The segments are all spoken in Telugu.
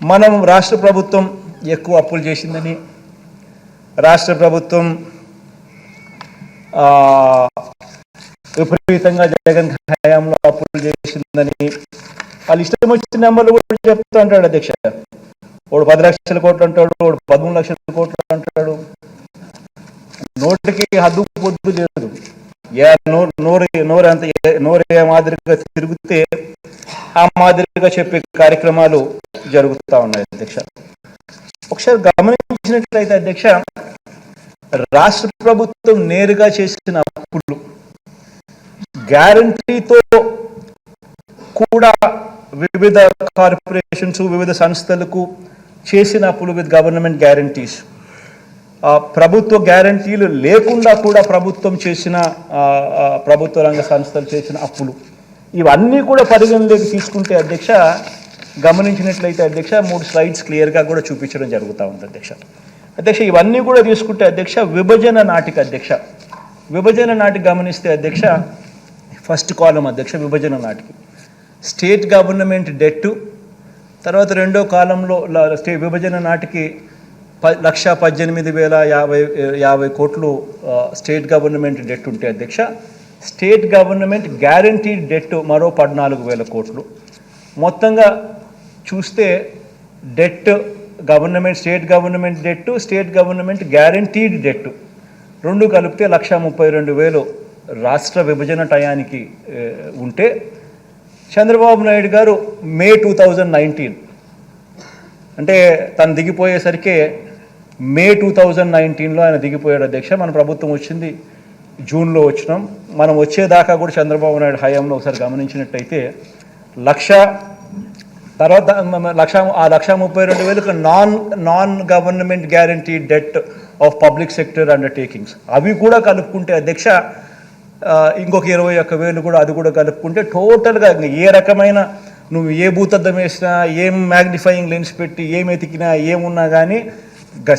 మనం రాష్ట్ర ప్రభుత్వం ఎక్కువ అప్పులు చేసిందని రాష్ట్ర ప్రభుత్వం ఆ, విపరీతంగా జగన్ హయాంలో అప్పులు చేసిందని. వాళ్ళు ఇష్టం వచ్చిన నెంబర్లు కూడా చెప్తూ అంటాడు అధ్యక్ష. వాడు పది లక్షల కోట్లు అంటాడు వాడు పదమూడు లక్షల కోట్లు అంటాడు. నోటికి హద్దు పొద్దు లేదు నోరు నోరు అంత ఏ- నోరు ఏ మాదిరిగా తిరిగితే ఆ మాదిరిగా చెప్పే కార్యక్రమాలు జరుగుతూ ఉన్నాయి అధ్యక్ష. ఒకసారి గమనించినట్లయితే అధ్యక్ష రాష్ట్ర ప్రభుత్వం నేరుగా చేసిన అప్పులు గ్యారంటీతో కూడా వివిధ కార్పొరేషన్స్ వివిధ సంస్థలకు చేసిన అప్పులు విత్ గవర్నమెంట్ గ్యారంటీస్. ప్రభుత్వ గ్యారంటీలు లేకుండా కూడా ప్రభుత్వం చేసిన ప్రభుత్వ రంగ సంస్థలు చేసిన అప్పులు. ఇవన్నీ కూడా పరిగణలోకి తీసుకుంటే అధ్యక్ష గమనించినట్లయితే అధ్యక్ష మూడు స్లైడ్స్ క్లియర్గా కూడా చూపించడం జరుగుతూ ఉంది అధ్యక్ష. అధ్యక్ష ఇవన్నీ కూడా తీసుకుంటే అధ్యక్ష విభజన నాటిక అధ్యక్ష. విభజన నాటికి గమనిస్తే అధ్యక్ష ఫస్ట్ కాలం అధ్యక్ష విభజన నాటికి. స్టేట్ గవర్నమెంట్ డెట్టు తర్వాత రెండో కాలంలో స్టే విభజన నాటికి లక్ష పద్దెనిమిది వేల యాభై యాభై కోట్లు స్టేట్ గవర్నమెంట్ డెట్ ఉంటే అధ్యక్ష స్టేట్ గవర్నమెంట్ గ్యారంటీడ్ డెట్ మరో పద్నాలుగు వేల కోట్లు. మొత్తంగా చూస్తే debt government state government debt state government guaranteed debt రెండు కలిపితే లక్ష ముప్పై రెండు వేలు రాష్ట్ర విభజన టయానికి ఉంటే చంద్రబాబు నాయుడు గారు మే టూ థౌజండ్ నైన్టీన్. అంటే తను దిగిపోయేసరికి మే టూ థౌజండ్ నైన్టీన్లో ఆయన దిగిపోయాడు అధ్యక్ష. మన ప్రభుత్వం వచ్చింది జూన్లో వచ్చినాం. మనం వచ్చేదాకా కూడా చంద్రబాబు నాయుడు హయాంలో ఒకసారి గమనించినట్టయితే లక్ష తర్వాత లక్ష ఆ లక్ష ముప్పై రెండు వేలకు non non government guarantee debt of public sector undertakings అవి కూడా కలుపుకుంటే అధ్యక్ష ఇంకొక ఇరవై ఒక్క వేలు కూడా అది కూడా కలుపుకుంటే టోటల్గా ఏ రకమైన నువ్వు ఏ భూతద్దం వేసినా ఏం మ్యాగ్నిఫైయింగ్ లెన్స్ పెట్టి ఏం ఎతికినా ఏమున్నా కానీ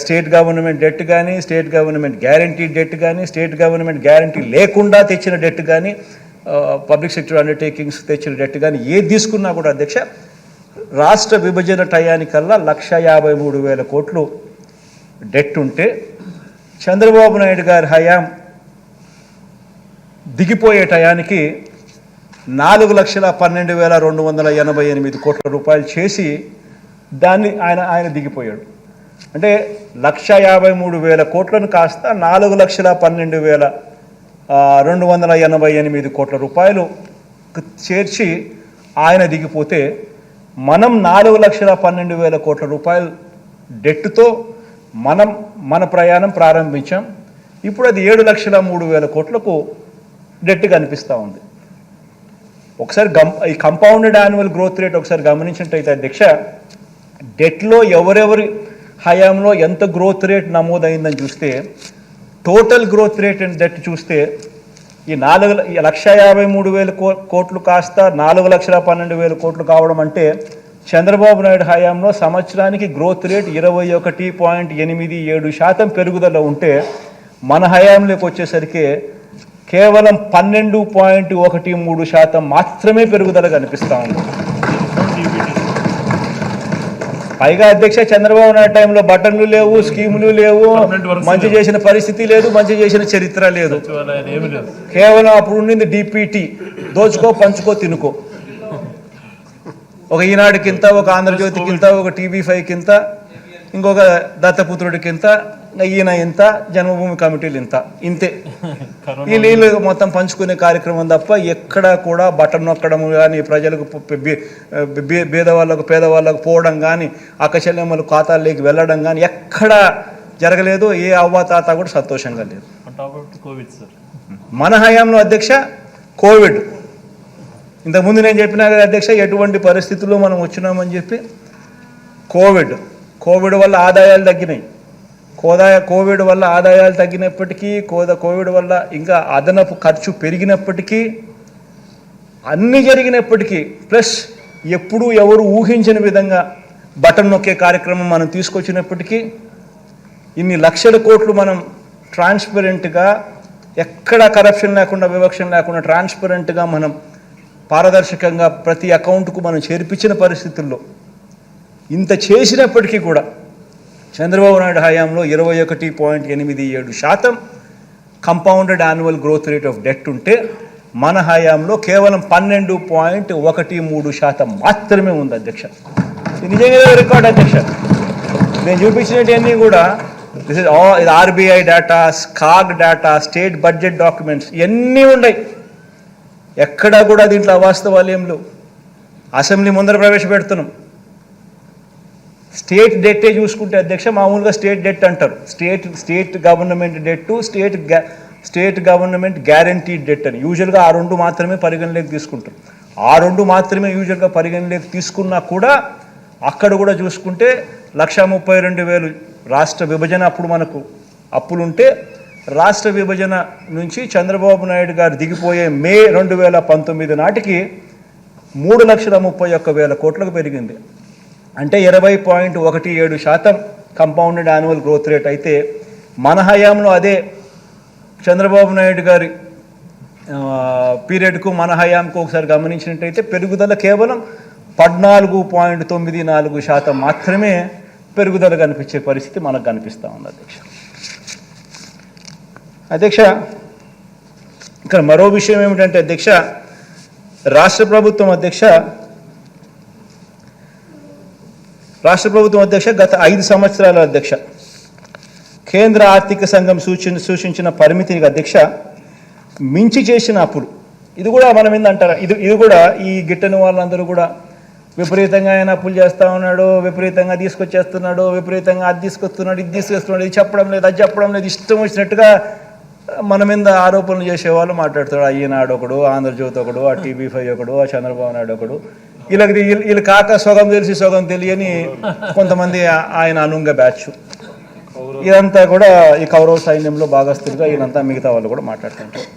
స్టేట్ గవర్నమెంట్ డెట్ కానీ స్టేట్ గవర్నమెంట్ గ్యారంటీ డెట్ కానీ స్టేట్ గవర్నమెంట్ గ్యారంటీ లేకుండా తెచ్చిన డెట్ కానీ పబ్లిక్ సెక్టర్ అండర్టేకింగ్స్ తెచ్చిన డెట్ కానీ ఏది తీసుకున్నా కూడా అధ్యక్ష రాష్ట్ర విభజన టయానికల్లా లక్ష యాభై మూడు వేల కోట్లు డెట్ ఉంటే చంద్రబాబు నాయుడు గారి హయాం దిగిపోయే టయానికి నాలుగు లక్షల పన్నెండు వేల రెండు వందల ఎనభై ఎనిమిది కోట్ల రూపాయలు చేసి దాన్ని ఆయన ఆయన దిగిపోయాడు. అంటే లక్ష యాభై మూడు వేల కోట్లను కాస్త నాలుగు లక్షల పన్నెండు వేల రెండు వందల ఎనభై ఎనిమిది కోట్ల రూపాయలు చేర్చి ఆయన దిగిపోతే మనం నాలుగు లక్షల పన్నెండు వేల కోట్ల రూపాయలు డెట్తో మనం మన ప్రయాణం ప్రారంభించాం. ఇప్పుడు అది ఏడు లక్షల మూడు వేల కోట్లకు డెట్ కనిపిస్తూ ఉంది. ఒకసారి గం ఈ కంపౌండెడ్ యాన్యువల్ గ్రోత్ రేట్ ఒకసారి గమనించినట్టయితే అధ్యక్ష డెట్లో ఎవరెవరి హయాంలో ఎంత గ్రోత్ రేట్ నమోదైందని చూస్తే total growth rate and debt చూస్తే ఈ నాలుగు ఈ లక్ష యాభై మూడు వేల కో కోట్లు కాస్త నాలుగు లక్షల పన్నెండు వేల కోట్లు కావడం అంటే చంద్రబాబు నాయుడు హయాంలో సంవత్సరానికి గ్రోత్ రేట్ ఇరవై ఒకటి పాయింట్ ఎనిమిది ఏడు శాతం పెరుగుదల ఉంటే మన హయాంలోకి వచ్చేసరికి కేవలం పన్నెండు పాయింట్ ఒకటి మూడు శాతం మాత్రమే పెరుగుదల కనిపిస్తూ ఉంది. పైగా అధ్యక్ష చంద్రబాబు నాయుడు టైంలో బటన్లు లేవు స్కీములు లేవు. మంచి. చేసిన పరిస్థితి లేదు మంచి చేసిన చరిత్ర లేదు. కేవలం అప్పుడు ఉండింది డిపిటి. దోచుకో పంచుకో తినుకో. ఒక ఈనాడుకింత ఒక ఆంధ్రజ్యోతికింత ఒక టీవీ ఫైవ్కింత ఇంకొక దత్తపుత్రుడికింత ఇంకా ఈయన ఇంత జన్మభూమి కమిటీలు ఇంత. ఇంతే. ఈ నీళ్ళు మొత్తం పంచుకునే కార్యక్రమం తప్ప ఎక్కడ కూడా బటన్ నొక్కడం కానీ ప్రజలకు బే- పేదవాళ్ళకు పేదవాళ్ళకు పోవడం కానీ అక్కచెల్లెమ్మలు ఖాతాల్లోకి వెళ్ళడం కానీ ఎక్కడ జరగలేదు. ఏ అవ్వ తాత కూడా సంతోషంగా లేదు. మన హయాంలో అధ్యక్ష కోవిడ్. ఇంతకుముందు నేను చెప్పినా కదా అధ్యక్ష ఎటువంటి పరిస్థితుల్లో మనం వచ్చినామని చెప్పి కోవిడ్. కోవిడ్ వల్ల ఆదాయాలు తగ్గినాయి. కోదాయ కోవిడ్ వల్ల ఆదాయాలు తగ్గినప్పటికీ కోద కోవిడ్ వల్ల ఇంకా అదనపు ఖర్చు పెరిగినప్పటికీ అన్నీ జరిగినప్పటికీ ప్లస్ ఎప్పుడూ ఎవరు ఊహించని విధంగా బటన్ నొక్కే కార్యక్రమం మనం తీసుకొచ్చినప్పటికీ ఇన్ని లక్షల కోట్లు మనం ట్రాన్స్పరెంట్గా ఎక్కడ కరప్షన్ లేకుండా వివక్షణ లేకుండా ట్రాన్స్పరెంట్గా మనం పారదర్శకంగా ప్రతి అకౌంట్కు మనం చేర్పించిన పరిస్థితుల్లో ఇంత చేసినప్పటికీ కూడా చంద్రబాబు నాయుడు హయాంలో ఇరవై ఒకటి పాయింట్ ఎనిమిది ఏడు శాతం compounded annual growth rate of debt ఉంటే మన హయాంలో కేవలం పన్నెండు పాయింట్ ఒకటి మూడు శాతం మాత్రమే ఉంది అధ్యక్ష. నిజంగా రికార్డ్ అధ్యక్ష. నేను చూపించినవన్నీ కూడా దిస్ ఇస్ ఆల్ ఇది RBI data CAG data state budget documents ఇవన్నీ ఉన్నాయి? ఎక్కడా కూడా దీంట్లో అవాస్తవాలు ఏం లేవు. అసెంబ్లీ ముందర ప్రవేశపెడుతున్నాం. స్టేట్ డెట్టే చూసుకుంటే అధ్యక్ష మామూలుగా స్టేట్ డెట్ అంటారు. State state government debt state గ్యా స్టేట్ గవర్నమెంట్ గ్యారంటీడ్ డెట్ అని. యూజువల్గా ఆ రెండు మాత్రమే పరిగణలోకి తీసుకుంటారు. ఆ రెండు మాత్రమే యూజువల్గా పరిగణలోకి తీసుకున్నా కూడా అక్కడ కూడా చూసుకుంటే లక్ష ముప్పై రెండు వేలు రాష్ట్ర విభజన అప్పుడు మనకు అప్పులుంటే రాష్ట్ర విభజన నుంచి చంద్రబాబు నాయుడు గారు దిగిపోయే మే రెండు వేల పంతొమ్మిది నాటికి మూడు లక్షల ముప్పై ఒక్క వేల కోట్లకు పెరిగింది. అంటే ఇరవై పాయింట్ ఒకటి ఏడు శాతం కంపౌండెడ్ యాన్యువల్ గ్రోత్ రేట్ అయితే మన హయాంలో అదే చంద్రబాబు నాయుడు గారి పీరియడ్కు మన హయాంకు ఒకసారి గమనించినట్టయితే పెరుగుదల కేవలం పద్నాలుగు పాయింట్ తొమ్మిది నాలుగు శాతం మాత్రమే పెరుగుదల కనిపించే పరిస్థితి మనకు కనిపిస్తూ ఉంది అధ్యక్ష. అధ్యక్ష ఇక్కడ మరో విషయం ఏమిటంటే అధ్యక్ష రాష్ట్ర ప్రభుత్వం అధ్యక్ష రాష్ట్ర ప్రభుత్వం అధ్యక్ష గత ఐదు సంవత్సరాల అధ్యక్ష. కేంద్ర ఆర్థిక సంఘం సూచన సూచించిన పరిమితికి అధ్యక్ష మించి చేసిన అప్పుడు ఇది కూడా మనం ఏందంటారా? ఇది ఇది కూడా ఈ గిట్టని వాళ్ళందరూ కూడా విపరీతంగా ఆయన అప్పులు చేస్తా ఉన్నాడు విపరీతంగా తీసుకొచ్చేస్తున్నాడు విపరీతంగా అది తీసుకొస్తున్నాడు ఇది తీసుకొస్తున్నాడు ఇది చెప్పడం లేదు అది చెప్పడం లేదు ఇష్టం వచ్చినట్టుగా మన మీద ఆరోపణలు చేసేవాళ్ళు మాట్లాడుతాడు. ఈనాడు ఒకడు ఆంధ్రజ్యోతి ఒకడు ఆ టీవీ ఫైవ్ ఒకడు ఆ చంద్రబాబు నాయుడు ఒకడు. వీళ్ళకి వీళ్ళు కాక సగం తెలిసి సగం తెలియని కొంతమంది ఆయన అనుంగ బ్యాచ్. ఇదంతా కూడా ఈ కౌరవ సైన్యంలో భాగస్తులుగా ఈయనంతా మిగతా వాళ్ళు కూడా మాట్లాడుతుంటారు.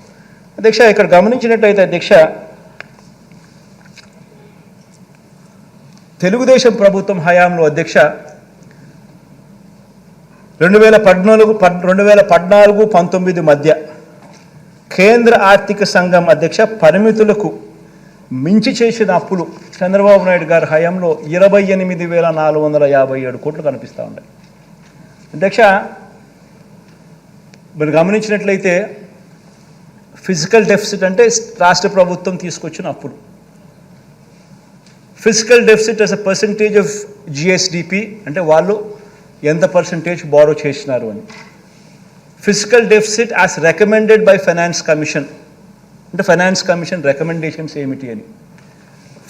అధ్యక్ష ఇక్కడ గమనించినట్టయితే అధ్యక్ష తెలుగుదేశం ప్రభుత్వం హయాంలో అధ్యక్ష రెండు వేల పద్నాలుగు పద్ రెండు వేల పద్నాలుగు పంతొమ్మిది మధ్య కేంద్ర ఆర్థిక సంఘం అధ్యక్ష పరిమితులకు మించి చేసిన అప్పులు చంద్రబాబు నాయుడు గారి హయాంలో ఇరవై ఎనిమిది వేల నాలుగు వందల యాభై ఏడు కోట్లు కనిపిస్తూ ఉన్నాయి. అధ్యక్ష మీరు గమనించినట్లయితే ఫిజికల్ డెఫిసిట్ అంటే రాష్ట్ర ప్రభుత్వం తీసుకొచ్చిన అప్పులు. Physical deficit as a percentage of GSDP అంటే వాళ్ళు ఎంత పర్సంటేజ్ బారో చేసినారు అని. Physical deficit as recommended by finance commission అంటే ఫైనాన్స్ కమిషన్ రికమెండేషన్స్ ఏమిటి అని.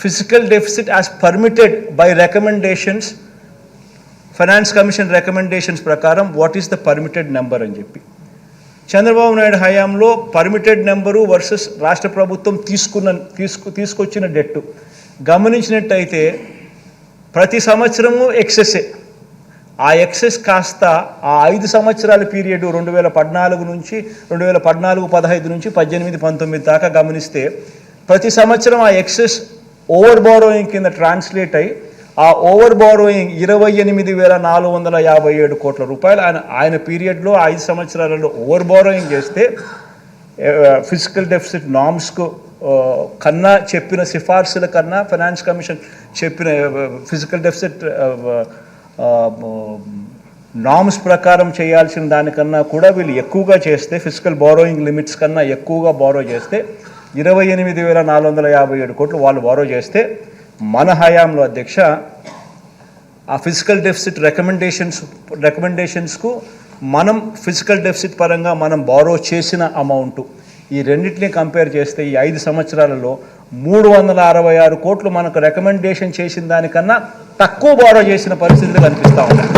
Physical deficit as permitted by recommendations finance commission recommendations ప్రకారం what is the permitted number అని చెప్పి. చంద్రబాబు నాయుడు హయాంలో పర్మిటెడ్ నెంబరు వర్సెస్ రాష్ట్ర ప్రభుత్వం తీసుకున్న తీసుకు తీసుకొచ్చిన డెట్టు గమనించినట్టయితే ప్రతి సంవత్సరము ఎక్సెస్సే ఆ ఎక్సెస్ కాస్త ఆ ఐదు సంవత్సరాల పీరియడ్ రెండు వేల పద్నాలుగు నుంచి రెండు వేల పద్నాలుగు పదహైదు నుంచి పద్దెనిమిది పంతొమ్మిది దాకా గమనిస్తే ప్రతి సంవత్సరం ఆ ఎక్సెస్ ఓవర్ బారోయింగ్ కింద ట్రాన్స్లేట్ అయ్యి ఆ ఓవర్ బారోయింగ్ ఇరవై ఎనిమిది వేల నాలుగు వందల యాభై ఏడు కోట్ల రూపాయలు ఆయన ఆయన పీరియడ్లో ఐదు సంవత్సరాలలో ఓవర్ బారోయింగ్ చేస్తే ఫిజికల్ డెఫిసిట్ నామ్స్కు కన్నా చెప్పిన సిఫార్సుల కన్నా ఫైనాన్స్ కమిషన్ చెప్పిన ఫిజికల్ డెఫిసిట్ నామ్స్ ప్రకారం చేయాల్సిన దానికన్నా కూడా వీళ్ళు ఎక్కువగా చేస్తే ఫిజికల్ బారోయింగ్ లిమిట్స్ కన్నా ఎక్కువగా బారో చేస్తే ఇరవై ఎనిమిది వేల నాలుగు వందల యాభై ఏడు కోట్లు వాళ్ళు బారో చేస్తే మన హయాంలో అధ్యక్ష ఆ ఫిజికల్ డెఫిసిట్ రికమెండేషన్స్ రికమెండేషన్స్కు మనం ఫిజికల్ డెఫిసిట్ పరంగా మనం బారో చేసిన అమౌంట్ ఈ రెండింటిని కంపేర్ చేస్తే ఈ ఐదు సంవత్సరాలలో మూడు వందల అరవై ఆరు కోట్లు మనకు రికమెండేషన్ చేసిన దానికన్నా తక్కువ బారో చేసిన పరిస్థితులు కనిపిస్తూ ఉన్నాయి.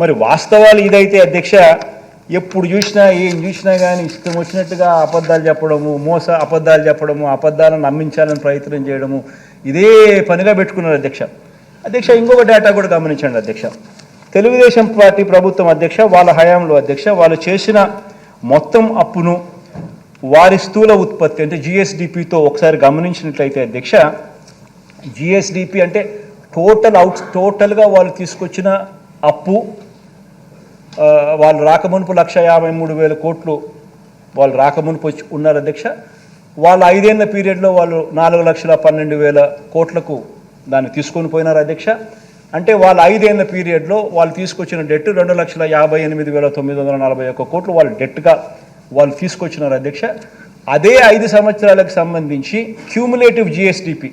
మరి వాస్తవాలు ఇదైతే అధ్యక్ష ఎప్పుడు చూసినా ఏం చూసినా కానీ ఇష్టం వచ్చినట్టుగా అబద్ధాలు చెప్పడము మోస అబద్ధాలు చెప్పడము అబద్ధాలను నమ్మించాలని ప్రయత్నం చేయడము ఇదే పనిగా పెట్టుకున్నారు అధ్యక్ష. అధ్యక్ష ఇంకొక డేటా కూడా గమనించండి అధ్యక్ష. తెలుగుదేశం పార్టీ ప్రభుత్వం అధ్యక్ష వాళ్ళ హయాంలో అధ్యక్ష వాళ్ళు చేసిన మొత్తం అప్పును వారి స్థూల ఉత్పత్తి అంటే జిఎస్డిపితో ఒకసారి గమనించినట్లయితే అధ్యక్ష జిఎస్డిపి అంటే టోటల్ అవుట్ టోటల్గా వాళ్ళు తీసుకొచ్చిన అప్పు వాళ్ళు రాకమునుపు లక్ష యాభై మూడు వేల కోట్లు వాళ్ళు రాకమునుపు వచ్చి ఉన్నారు అధ్యక్ష. వాళ్ళ ఐదేళ్ళ పీరియడ్లో వాళ్ళు నాలుగు లక్షల పన్నెండు వేల కోట్లకు దాన్ని తీసుకొని పోయినారు అధ్యక్ష. అంటే వాళ్ళ ఐదేళ్ళ పీరియడ్లో వాళ్ళు తీసుకొచ్చిన డెట్ రెండు లక్షల యాభై ఎనిమిది వేల తొమ్మిది వందల నలభై ఒక్క కోట్లు వాళ్ళు డెట్గా వాళ్ళు తీసుకొచ్చినారు అధ్యక్ష. అదే ఐదు సంవత్సరాలకు సంబంధించి క్యూములేటివ్ జిఎస్డిపి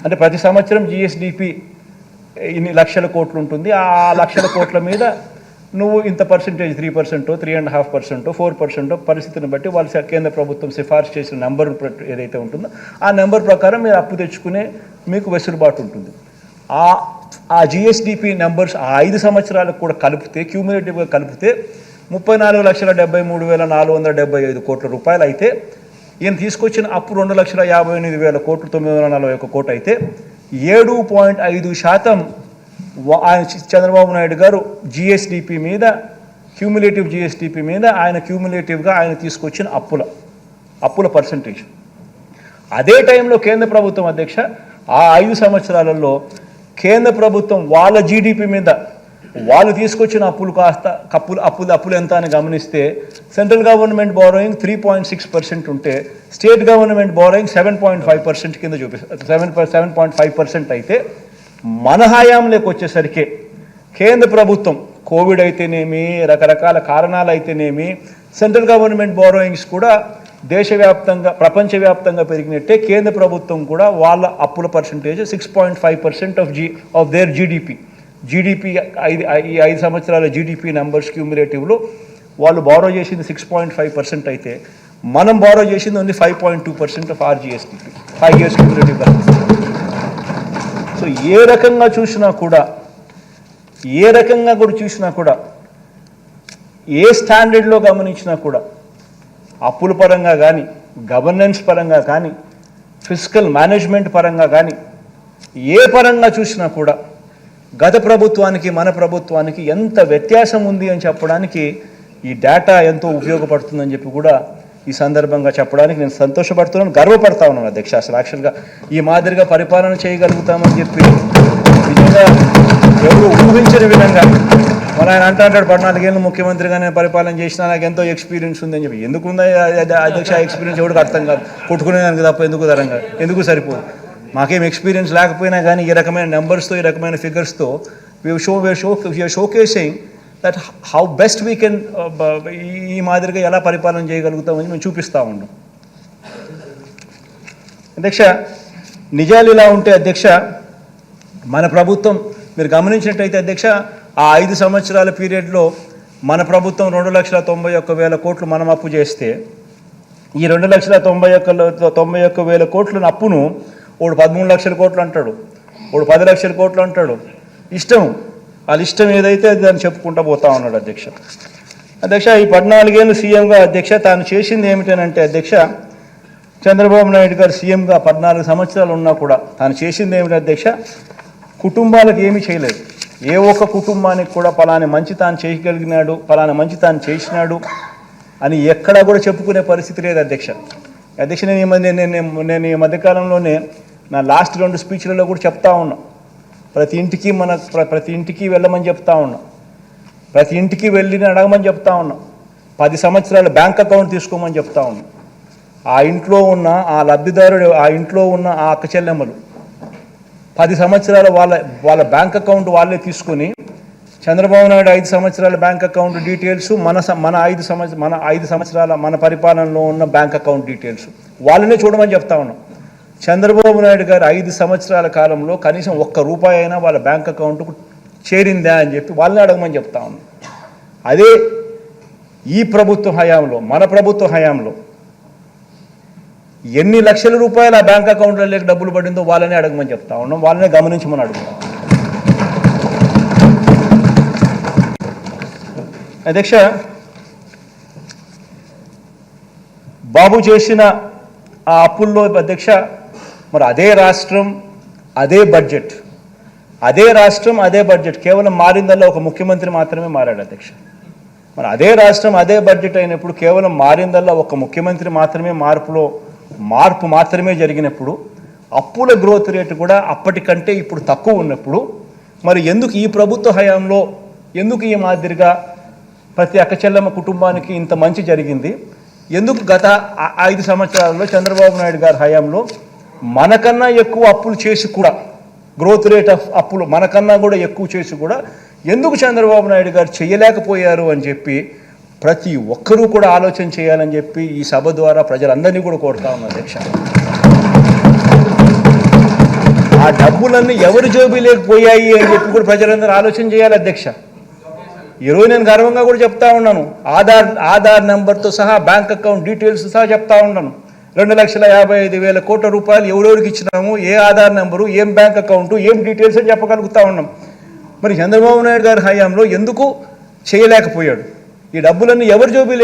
అంటే ప్రతి సంవత్సరం జిఎస్డిపి ఇన్ని లక్షల కోట్లు ఉంటుంది. ఆ లక్షల కోట్ల మీద నువ్వు ఇంత పర్సెంటేజ్ త్రీ పర్సెంటో త్రీ అండ్ హాఫ్ పర్సెంటో ఫోర్ పర్సెంటో పరిస్థితిని బట్టి వాళ్ళ కేంద్ర ప్రభుత్వం సిఫార్సు చేసిన నెంబర్ ప్ర- ఏదైతే ఉంటుందో ఆ నెంబర్ ప్రకారం మీరు అప్పు తెచ్చుకునే మీకు వెసులుబాటు ఉంటుంది. ఆ ఆ జిఎస్డిపి నెంబర్స్ ఆ ఐదు సంవత్సరాలకు కూడా కలిపితే క్యూములేటివ్గా కలిపితే ముప్పై నాలుగు లక్షల డెబ్బై మూడు వేల నాలుగు వందల డెబ్బై ఐదు కోట్ల రూపాయలు అయితే ఈయన తీసుకొచ్చిన అప్పు రెండు లక్షల యాభై ఎనిమిది వేల కోట్లు తొమ్మిది వందల నలభై ఒక్క కోట్లు అయితే ఏడు పాయింట్ ఐదు శాతం ఆయన చంద్రబాబు నాయుడు గారు జిఎస్డిపి మీద క్యూములేటివ్ జిఎస్డిపి మీద ఆయన క్యూములేటివ్గా ఆయన తీసుకొచ్చిన అప్పుల అప్పుల పర్సంటేజ్. అదే టైంలో కేంద్ర ప్రభుత్వం అధ్యక్ష ఆ ఐదు సంవత్సరాలలో కేంద్ర ప్రభుత్వం వాళ్ళ జీడిపి మీద వాళ్ళు తీసుకొచ్చిన అప్పులు కాస్త కప్పులు అప్పులు అప్పులు ఎంత అని గమనిస్తే central government borrowing three point six percent ఉంటే state government borrowing seven point five percent కింద చూపిస్తారు seven seven point five percent అయితే మన హయాంలోకి వచ్చేసరికి కేంద్ర ప్రభుత్వం కోవిడ్ అయితేనేమి రకరకాల కారణాలు అయితేనేమి సెంట్రల్ గవర్నమెంట్ బారోయింగ్స్ కూడా దేశవ్యాప్తంగా ప్రపంచవ్యాప్తంగా పెరిగినట్టే కేంద్ర ప్రభుత్వం కూడా వాళ్ళ అప్పుల percentage six point five percent of G of their GDP GDP ఐదు ఈ ఐదు సంవత్సరాల జీడిపి నెంబర్స్ క్యూములేటివ్లో వాళ్ళు బారో చేసింది సిక్స్ పాయింట్ ఫైవ్ పర్సెంట్ అయితే మనం బారో చేసింది only five point two percent of RGSTP five years క్యూములేటివ్గా so ఏ రకంగా చూసినా కూడా ఏ రకంగా కూడా చూసినా కూడా ఏ స్టాండర్డ్లో గమనించినా కూడా అప్పుల పరంగా కానీ గవర్నెన్స్ పరంగా కానీ ఫిజికల్ మేనేజ్మెంట్ పరంగా కానీ ఏ పరంగా చూసినా కూడా గత ప్రభుత్వానికి మన ప్రభుత్వానికి ఎంత వ్యత్యాసం ఉంది అని చెప్పడానికి ఈ డేటా ఎంతో ఉపయోగపడుతుందని చెప్పి కూడా ఈ సందర్భంగా చెప్పడానికి నేను సంతోషపడుతున్నాను గర్వపడతా ఉన్నాను అధ్యక్ష. అసలు యాక్చువల్గా ఈ మాదిరిగా పరిపాలన చేయగలుగుతామని చెప్పి నిజంగా ఎవరు ఊహించని విధంగా మన ఆయన అంటా అంటాడు పద్నాలుగేళ్ళు ముఖ్యమంత్రిగా నేను పరిపాలన చేసినా నాకు ఎంతో ఎక్స్పీరియన్స్ ఉందని చెప్పి. ఎందుకు ఉందా అధ్యక్ష ఎక్స్పీరియన్స్ ఎవరికి అర్థం కాదు. కొట్టుకునేదానికి తప్ప ఎందుకు ధరంగా? ఎందుకు సరిపోదు? మాకేం ఎక్స్పీరియన్స్ లేకపోయినా కానీ ఈ రకమైన నెంబర్స్తో ఈ రకమైన ఫిగర్స్తో show show showcasing that how best we can ఈ మాదిరిగా ఎలా పరిపాలన చేయగలుగుతామని మేము చూపిస్తూ ఉన్నాం అధ్యక్ష నిజాలు ఇలా ఉంటే అధ్యక్ష మన ప్రభుత్వం మీరు గమనించినట్టయితే అధ్యక్ష ఆ ఐదు సంవత్సరాల పీరియడ్లో మన ప్రభుత్వం రెండు లక్షల తొంభై ఒక్క వేల కోట్లు మనం అప్పు చేస్తే ఈ రెండు లక్షల తొంభై ఒక్క తొంభై ఒక్క వేల కోట్ల అప్పును వాడు పదమూడు లక్షల కోట్లు అంటాడు. వాడు పది లక్షల కోట్లు అంటాడు. ఇష్టం. వాళ్ళ ఇష్టం ఏదైతే అది దాన్ని చెప్పుకుంటూ పోతా ఉన్నాడు అధ్యక్ష. అధ్యక్ష ఈ పద్నాలుగేళ్ళు సీఎంగా అధ్యక్ష తాను చేసింది ఏమిటనంటే అధ్యక్ష చంద్రబాబు నాయుడు గారు సీఎంగా పద్నాలుగు సంవత్సరాలు ఉన్నా కూడా తాను చేసింది ఏమిటి అధ్యక్ష? కుటుంబాలకు ఏమీ చేయలేదు. ఏ ఒక్క కుటుంబానికి కూడా పలాని మంచి తాను చేయగలిగినాడు పలాని మంచి తాను చేసినాడు అని ఎక్కడా కూడా చెప్పుకునే పరిస్థితి లేదు అధ్యక్ష. అధ్యక్ష నేను ఈ మధ్య నేను- నేను ఈ మధ్యకాలంలోనే నా లాస్ట్ రెండు స్పీచ్లలో కూడా చెప్తా ఉన్నా. ప్రతి ఇంటికి మన ప్ర- ప్రతి ఇంటికి వెళ్ళమని చెప్తా ఉన్నా. ప్రతి ఇంటికి వెళ్ళి అడగమని చెప్తా ఉన్నా. పది సంవత్సరాల బ్యాంక్ అకౌంట్ తీసుకోమని చెప్తా ఉన్నా. ఆ ఇంట్లో ఉన్న ఆ లబ్ధిదారుడు ఆ ఇంట్లో ఉన్న ఆ అక్క చెల్లెమ్మలు పది సంవత్సరాల వాళ్ళ వాళ్ళ బ్యాంక్ అకౌంట్ వాళ్ళే తీసుకుని చంద్రబాబు నాయుడు ఐదు సంవత్సరాల బ్యాంక్ అకౌంట్ డీటెయిల్స్ మన మన ఐదు సంవత్సర మన ఐదు సంవత్సరాల మన పరిపాలనలో ఉన్న బ్యాంక్ అకౌంట్ డీటెయిల్స్ వాళ్ళనే చూడమని చెప్తా ఉన్నాం. చంద్రబాబు నాయుడు గారు ఐదు సంవత్సరాల కాలంలో కనీసం ఒక్క రూపాయి అయినా వాళ్ళ బ్యాంక్ అకౌంట్కు చేరిందా అని చెప్పి వాళ్ళని అడగమని చెప్తా ఉన్నాం. అదే ఈ ప్రభుత్వ హయాంలో మన ప్రభుత్వ హయాంలో ఎన్ని లక్షల రూపాయలు ఆ బ్యాంక్ అకౌంట్లో లేక డబ్బులు పడిందో వాళ్ళనే అడగమని చెప్తా ఉన్నాం. వాళ్ళనే గమనించమని అడుగుతాం అధ్యక్ష బాబు చేసిన ఆ అప్పుల్లో అధ్యక్ష మరి అదే రాష్ట్రం అదే బడ్జెట్. అదే రాష్ట్రం అదే బడ్జెట్. కేవలం మారిందల్లా ఒక ముఖ్యమంత్రి మాత్రమే మారాడు అధ్యక్ష. మరి అదే రాష్ట్రం అదే బడ్జెట్ అయినప్పుడు కేవలం మారిందల్లా ఒక ముఖ్యమంత్రి మాత్రమే మార్పులో మార్పు మాత్రమే జరిగినప్పుడు అప్పుల గ్రోత్ రేటు కూడా అప్పటికంటే ఇప్పుడు తక్కువ ఉన్నప్పుడు మరి ఎందుకు ఈ ప్రభుత్వ హయాంలో ఎందుకు ఈ మాదిరిగా ప్రతి అక్కచెల్లమ్మ కుటుంబానికి ఇంత మంచి జరిగింది? ఎందుకు గత ఐదు సంవత్సరాల్లో చంద్రబాబు నాయుడు గారి హయాంలో మనకన్నా ఎక్కువ అప్పులు చేసి కూడా గ్రోత్ రేట్ ఆఫ్ అప్పులు మనకన్నా కూడా ఎక్కువ చేసి కూడా ఎందుకు చంద్రబాబు నాయుడు గారు చేయలేకపోయారు అని చెప్పి ప్రతి ఒక్కరూ కూడా ఆలోచన చేయాలని చెప్పి ఈ సభ ద్వారా ప్రజలందరినీ కూడా కోరుతా ఉన్నారు అధ్యక్ష. ఆ డబ్బులన్నీ ఎవరి జోబీలోకి పోయాయి అని చెప్పి కూడా ప్రజలందరూ ఆలోచన చేయాలి అధ్యక్ష. ఈరోజు నేను గర్వంగా కూడా చెప్తా ఉన్నాను. ఆధార్ ఆధార్ నెంబర్తో సహా బ్యాంక్ అకౌంట్ డీటెయిల్స్ సహా చెప్తా ఉన్నాను. రెండు లక్షల యాభై ఐదు వేల కోట్ల రూపాయలు ఎవరెవరికి ఇచ్చినాము ఏ ఆధార్ నెంబరు ఏం బ్యాంక్ అకౌంట్ ఏం డీటెయిల్స్ అని చెప్పగలుగుతా ఉన్నాం. మరి చంద్రబాబు నాయుడు గారి హయాంలో ఎందుకు చేయలేకపోయాడు? ఈ డబ్బులన్నీ ఎవరు జోబీ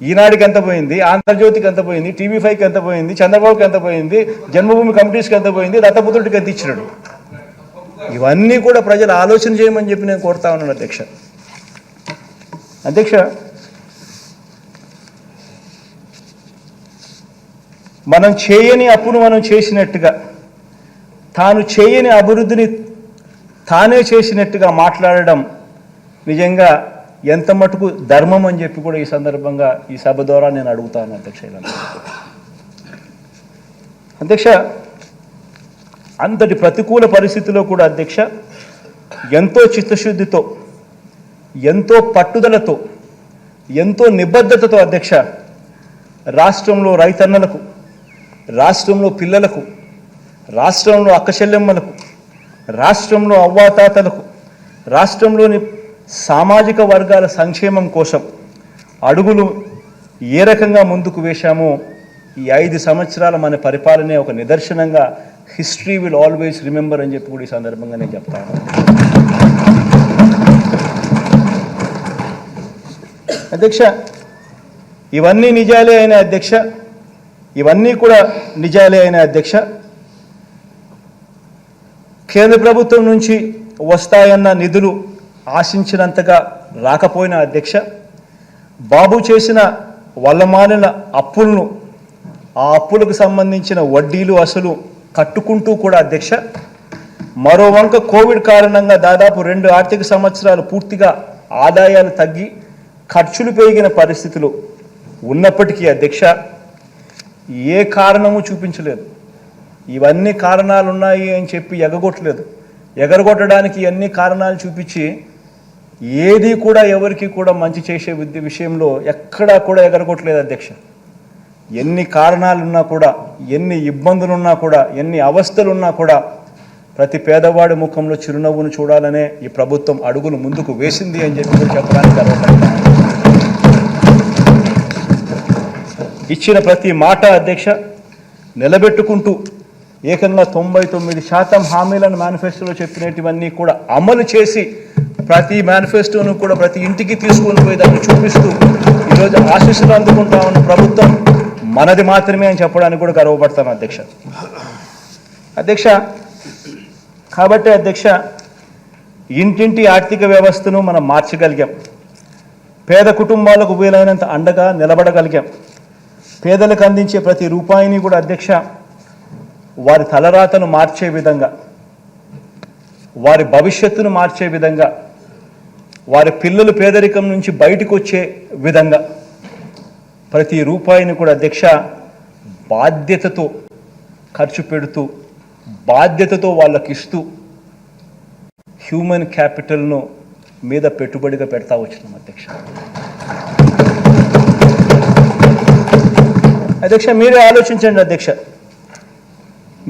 ఈనాడికి ఎంత పోయింది? ఆంధ్రజ్యోతికి ఎంత పోయింది? టీవీ ఫైవ్కి ఎంత పోయింది? చంద్రబాబుకి ఎంత పోయింది? జన్మభూమి కమిటీస్కి ఎంత పోయింది? దత్తపుత్రుడికి ఎంత ఇచ్చినాడు? ఇవన్నీ కూడా ప్రజలు ఆలోచన చేయమని చెప్పి నేను కోరుతా ఉన్నాను అధ్యక్ష. అధ్యక్ష మనం చేయని అప్పును మనం చేసినట్టుగా తాను చేయని అభివృద్ధిని తానే చేసినట్టుగా మాట్లాడడం నిజంగా ఎంత మటుకు ధర్మం అని చెప్పి కూడా ఈ సందర్భంగా ఈ సభ ద్వారా నేను అడుగుతాను అధ్యక్ష అధ్యక్ష అంతటి ప్రతికూల పరిస్థితిలో కూడా అధ్యక్ష ఎంతో చిత్తశుద్ధితో ఎంతో పట్టుదలతో ఎంతో నిబద్ధతతో అధ్యక్ష రాష్ట్రంలో రైతన్నలకు రాష్ట్రంలో పిల్లలకు రాష్ట్రంలో అక్కచెల్లెమ్మలకు రాష్ట్రంలో అవ్వాతాతలకు రాష్ట్రంలోని సామాజిక వర్గాల సంక్షేమం కోసం అడుగులు ఏ రకంగా ముందుకు వేశామో ఈ ఐదు సంవత్సరాల మన పరిపాలనే ఒక నిదర్శనంగా హిస్టరీ విల్ ఆల్వేస్ రిమెంబర్ అని చెప్పి కూడా ఈ సందర్భంగా నేను చెప్తాను అధ్యక్ష ఇవన్నీ నిజాలే అయిన అధ్యక్ష ఇవన్నీ కూడా నిజాలే అయిన అధ్యక్ష. కేంద్ర ప్రభుత్వం నుంచి వస్తాయన్న నిధులు ఆశించినంతగా రాకపోయిన అధ్యక్ష బాబు చేసిన వల్లమాలిన అప్పులను ఆ అప్పులకు సంబంధించిన వడ్డీలు అసలు కట్టుకుంటూ కూడా అధ్యక్ష మరో వంక కోవిడ్ కారణంగా దాదాపు రెండు ఆర్థిక సంవత్సరాలు పూర్తిగా ఆదాయాలు తగ్గి ఖర్చులు పెరిగిన పరిస్థితులు ఉన్నప్పటికీ అధ్యక్ష ఏ కారణము చూపించలేదు. ఇవన్నీ కారణాలు ఉన్నాయి అని చెప్పి ఎగగొట్టలేదు. ఎగరగొట్టడానికి అన్ని కారణాలు చూపించి ఏది కూడా ఎవరికి కూడా మంచి చేసే విద్య విషయంలో ఎక్కడా కూడా ఎగరగొట్టలేదు అధ్యక్ష. ఎన్ని కారణాలున్నా కూడా ఎన్ని ఇబ్బందులున్నా కూడా ఎన్ని అవస్థలున్నా కూడా ప్రతి పేదవాడి ముఖంలో చిరునవ్వును చూడాలనే ఈ ప్రభుత్వం అడుగులు ముందుకు వేసింది అని చెప్పి చెప్పడానికి గర్వపడతాను ఇచ్చిన ప్రతి మాట అధ్యక్ష నిలబెట్టుకుంటూ ఏకంగా తొంభై తొమ్మిది శాతం హామీలను మేనిఫెస్టోలో చెప్పినటువన్నీ కూడా అమలు చేసి ప్రతి మేనిఫెస్టోను కూడా ప్రతి ఇంటికి తీసుకొని పోయి దాన్ని చూపిస్తూ ఈరోజు ఆశీస్సులు అందుకుంటా ఉన్న ప్రభుత్వం మనది మాత్రమే అని చెప్పడానికి కూడా గర్వపడతాను అధ్యక్ష. అధ్యక్ష కాబట్టి అధ్యక్ష ఇంటింటి ఆర్థిక వ్యవస్థను మనం మార్చగలిగాం. పేద కుటుంబాలకు వీలైనంత అండగా నిలబడగలిగాం. పేదలకు అందించే ప్రతి రూపాయిని కూడా అధ్యక్ష వారి తలరాతను మార్చే విధంగా వారి భవిష్యత్తును మార్చే విధంగా వారి పిల్లలు పేదరికం నుంచి బయటకు వచ్చే విధంగా ప్రతి రూపాయిని కూడా అధ్యక్ష బాధ్యతతో ఖర్చు పెడుతూ బాధ్యతతో వాళ్ళకి ఇస్తూ హ్యూమన్ క్యాపిటల్ను మీద పెట్టుబడిగా పెడతా వచ్చినాం అధ్యక్ష. అధ్యక్ష మీరే ఆలోచించండి అధ్యక్ష.